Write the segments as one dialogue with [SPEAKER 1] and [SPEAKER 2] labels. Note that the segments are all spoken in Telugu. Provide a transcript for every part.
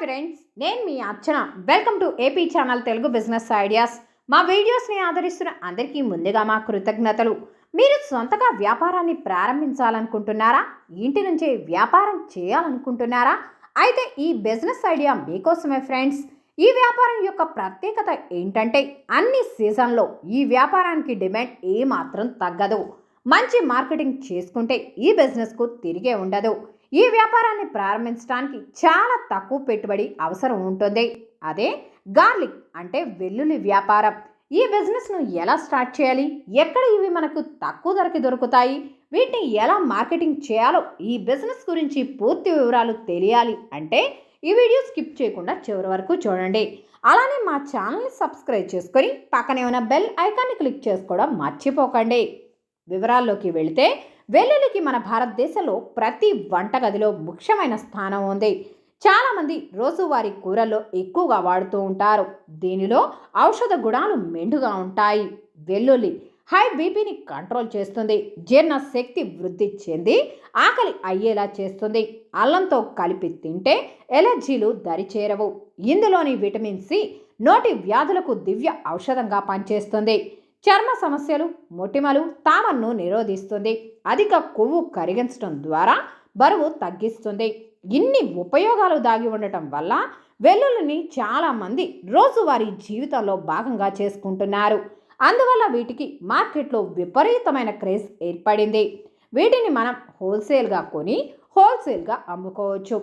[SPEAKER 1] ఫ్రెండ్స్ నేను మీ Archana. Welcome to AP channel Telugu business ideas మా వీడియోస్ని ఆదరిస్తున్న అందరికీ ముందుగా మా కృతజ్ఞతలు. మీరు సొంతగా వ్యాపారాన్ని ప్రారంభించాలనుకుంటున్నారా? ఇంటి నుంచే వ్యాపారం చేయాలనుకుంటున్నారా? అయితే ఈ బిజినెస్ ఐడియా మీకోసమే ఫ్రెండ్స్ ఈ వ్యాపారం యొక్క ప్రత్యేకత ఏంటంటే అన్ని సీజన్లో ఈ వ్యాపారానికి డిమాండ్ ఏమాత్రం తగ్గదు. మంచి మార్కెటింగ్ చేసుకుంటే ఈ బిజినెస్కు తిరిగే ఉండదు. ఈ వ్యాపారాన్ని ప్రారంభించడానికి చాలా తక్కువ పెట్టుబడి అవసరం ఉంటుంది. అదే గార్లిక్ అంటే వెల్లుల్లి వ్యాపారం. ఈ బిజినెస్ను ఎలా స్టార్ట్ చేయాలి? ఎక్కడ ఇవి మనకు తక్కువ ధరకి దొరుకుతాయి? వీటిని ఎలా మార్కెటింగ్ చేయాలో ఈ బిజినెస్ గురించి పూర్తి వివరాలు తెలియాలి అంటే ఈ వీడియో స్కిప్ చేయకుండా చివరి వరకు చూడండి. అలానే మా ఛానల్ని సబ్స్క్రైబ్ చేసుకొని పక్కనే ఉన్న బెల్ ఐకాన్ని క్లిక్ చేసుకోవడం మర్చిపోకండి. వివరాల్లోకి వెళితే వెల్లుల్లికి మన భారతదేశంలో ప్రతి వంటగదిలో ముఖ్యమైన స్థానం ఉంది. చాలామంది రోజువారీ కూరల్లో ఎక్కువగా వాడుతూ ఉంటారు. దీనిలో ఔషధ గుణాలు మెండుగా ఉంటాయి. వెల్లుల్లి హై బీపీని కంట్రోల్ చేస్తుంది. జీర్ణ శక్తి వృద్ధి చెంది ఆకలి అయ్యేలా చేస్తుంది. అల్లంతో కలిపి తింటే ఎలర్జీలు దరిచేరవు. ఇందులోని విటమిన్ సి నోటి వ్యాధులకు దివ్య ఔషధంగా పనిచేస్తుంది. చర్మ సమస్యలు మొటిమలు తామన్ను నిరోధిస్తుంది. అధిక కొవ్వు కరిగించడం ద్వారా బరువు తగ్గిస్తుంది. ఇన్ని ఉపయోగాలు దాగి ఉండటం వల్ల వెల్లుల్లిని చాలామంది రోజువారీ జీవితంలో భాగంగా చేసుకుంటున్నారు. అందువల్ల వీటికి మార్కెట్లో విపరీతమైన క్రేజ్ ఏర్పడింది. వీటిని మనం హోల్సేల్గా కొని హోల్సేల్గా అమ్ముకోవచ్చు.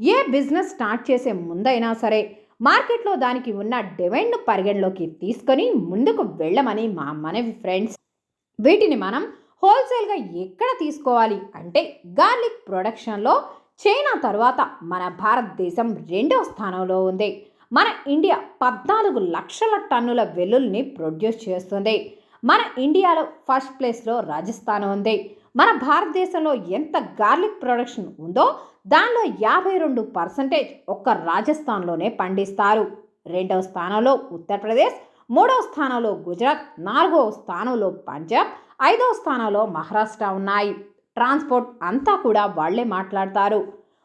[SPEAKER 1] ఏ బిజినెస్ స్టార్ట్ చేసే ముందైనా సరే మార్కెట్లో దానికి ఉన్న డిమాండ్ను పరిగణలోకి తీసుకొని ముందుకు వెళ్ళమని మా మనవి ఫ్రెండ్స్. వీటిని మనం హోల్సేల్గా ఎక్కడ తీసుకోవాలి అంటే గార్లిక్ ప్రొడక్షన్లో చైనా తర్వాత మన భారతదేశం రెండవ స్థానంలో ఉంది. మన ఇండియా పద్నాలుగు లక్షల టన్నుల వెల్లుల్ని ప్రొడ్యూస్ చేస్తుంది. మన ఇండియాలో ఫస్ట్ ప్లేస్లో రాజస్థాన్ ఉంది. మన భారతదేశంలో ఎంత గార్లిక్ ప్రొడక్షన్ ఉందో దానిలో యాభై రెండు పర్సెంటేజ్ ఒక్క రాజస్థాన్లోనే పండిస్తారు. రెండవ స్థానంలో ఉత్తరప్రదేశ్ మూడవ స్థానంలో గుజరాత్ నాలుగవ స్థానంలో పంజాబ్ ఐదవ స్థానంలో మహారాష్ట్ర ఉన్నాయి. ట్రాన్స్పోర్ట్ అంతా కూడా వాళ్ళే మాట్లాడతారు.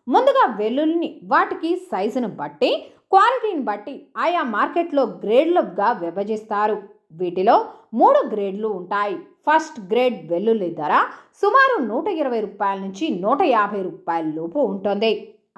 [SPEAKER 1] ముందుగా వెల్లుల్లిని వాటికి సైజును బట్టి క్వాలిటీని బట్టి ఆయా మార్కెట్లో గ్రేడ్లుగా విభజిస్తారు. వీటిలో మూడు గ్రేడ్లు ఉంటాయి. ఫస్ట్ గ్రేడ్ వెల్లుల్లి ధర సుమారు నూట ఇరవై రూపాయల నుంచి నూట యాభై రూపాయల లోపు ఉంటుంది.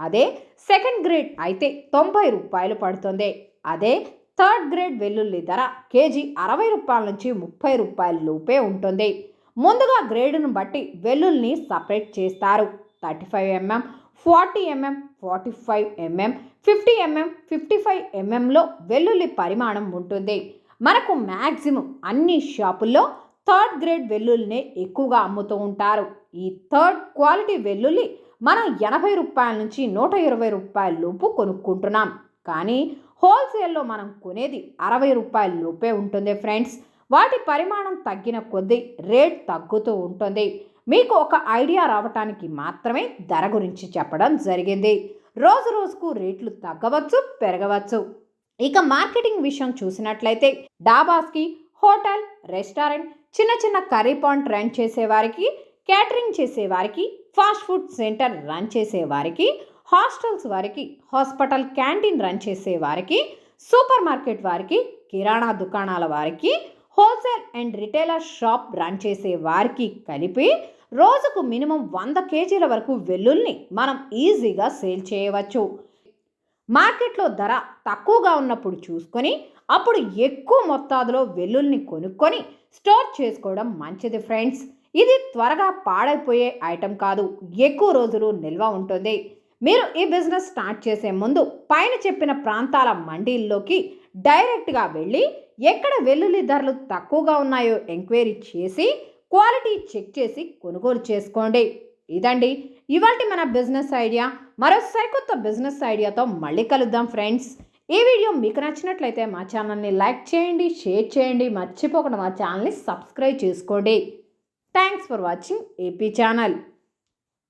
[SPEAKER 1] అదే సెకండ్ గ్రేడ్ అయితే తొంభై రూపాయలు పడుతుంది. అదే థర్డ్ గ్రేడ్ వెల్లుల్లి ధర కేజీ అరవై రూపాయల నుంచి ముప్పై రూపాయల లోపే ఉంటుంది. ముందుగా గ్రేడును బట్టి వెల్లుల్ని సపరేట్ చేస్తారు. Thirty five mm forty mm forty five mm fifty mm fifty five ఎంఎంలో వెల్లుల్లి పరిమాణం ఉంటుంది. మనకు మ్యాక్సిమం అన్ని షాపుల్లో థర్డ్ గ్రేడ్ వెల్లుల్లినే ఎక్కువగా అమ్ముతూ ఉంటారు. ఈ థర్డ్ క్వాలిటీ వెల్లుల్లి మనం ఎనభై రూపాయల నుంచి నూట ఇరవై రూపాయల లోపు కొనుక్కుంటున్నాం. కానీ హోల్సేల్లో మనం కొనేది అరవై రూపాయల లోపే ఉంటుంది ఫ్రెండ్స్. వాటి పరిమాణం తగ్గిన కొద్దీ రేట్ తగ్గుతూ ఉంటుంది. మీకు ఒక ఐడియా రావటానికి మాత్రమే ధర గురించి చెప్పడం జరిగింది. రోజు రోజుకు రేట్లు తగ్గవచ్చు పెరగవచ్చు. ఇక మార్కెటింగ్ విషయం చూసినట్లయితే డాబాస్కి హోటల్ రెస్టారెంట్ చిన్న చిన్న కర్రీ పాయింట్ రన్ చేసేవారికి క్యాటరింగ్ చేసేవారికి ఫాస్ట్ ఫుడ్ సెంటర్ రన్ చేసేవారికి హాస్టల్స్ వారికి హాస్పిటల్ క్యాంటీన్ రన్ చేసేవారికి సూపర్ మార్కెట్ వారికి కిరాణా దుకాణాల వారికి wholesale and retailer shop run చేసే వారికి కలిపి రోజుకు మినిమం వంద కేజీల వరకు వెల్లుల్ని మనం ఈజీగా సేల్ చేయవచ్చు. మార్కెట్లో ధర తక్కువగా ఉన్నప్పుడు చూసుకొని అప్పుడు ఎక్కువ మొత్తాదులో వెల్లుల్ని కొనుక్కొని స్టోర్ చేసుకోవడం మంచిది ఫ్రెండ్స్. ఇది త్వరగా పాడైపోయే ఐటెం కాదు. ఎక్కువ రోజులు నిల్వ ఉంటుంది. మీరు ఈ బిజినెస్ స్టార్ట్ చేసే ముందు పైన చెప్పిన ప్రాంతాల మండీల్లోకి డైరెక్ట్గా వెళ్ళి ఎక్కడ వెల్లుల్లి ధరలు తక్కువగా ఉన్నాయో ఎంక్వైరీ చేసి క్వాలిటీ చెక్ చేసి కొనుగోలు చేసుకోండి. ఇదండి ఇవాటి మన బిజినెస్ ఐడియా. మరో సరికొత్త బిజినెస్ ఐడియాతో మళ్ళీ కలుద్దాం ఫ్రెండ్స్ ఈ వీడియో మీకు నచ్చినట్లయితే మా ఛానల్ని లైక్ చేయండి షేర్ చేయండి. మర్చిపోకుండా మా ఛానల్ని సబ్స్క్రైబ్ చేసుకోండి. Thanks for watching AP channel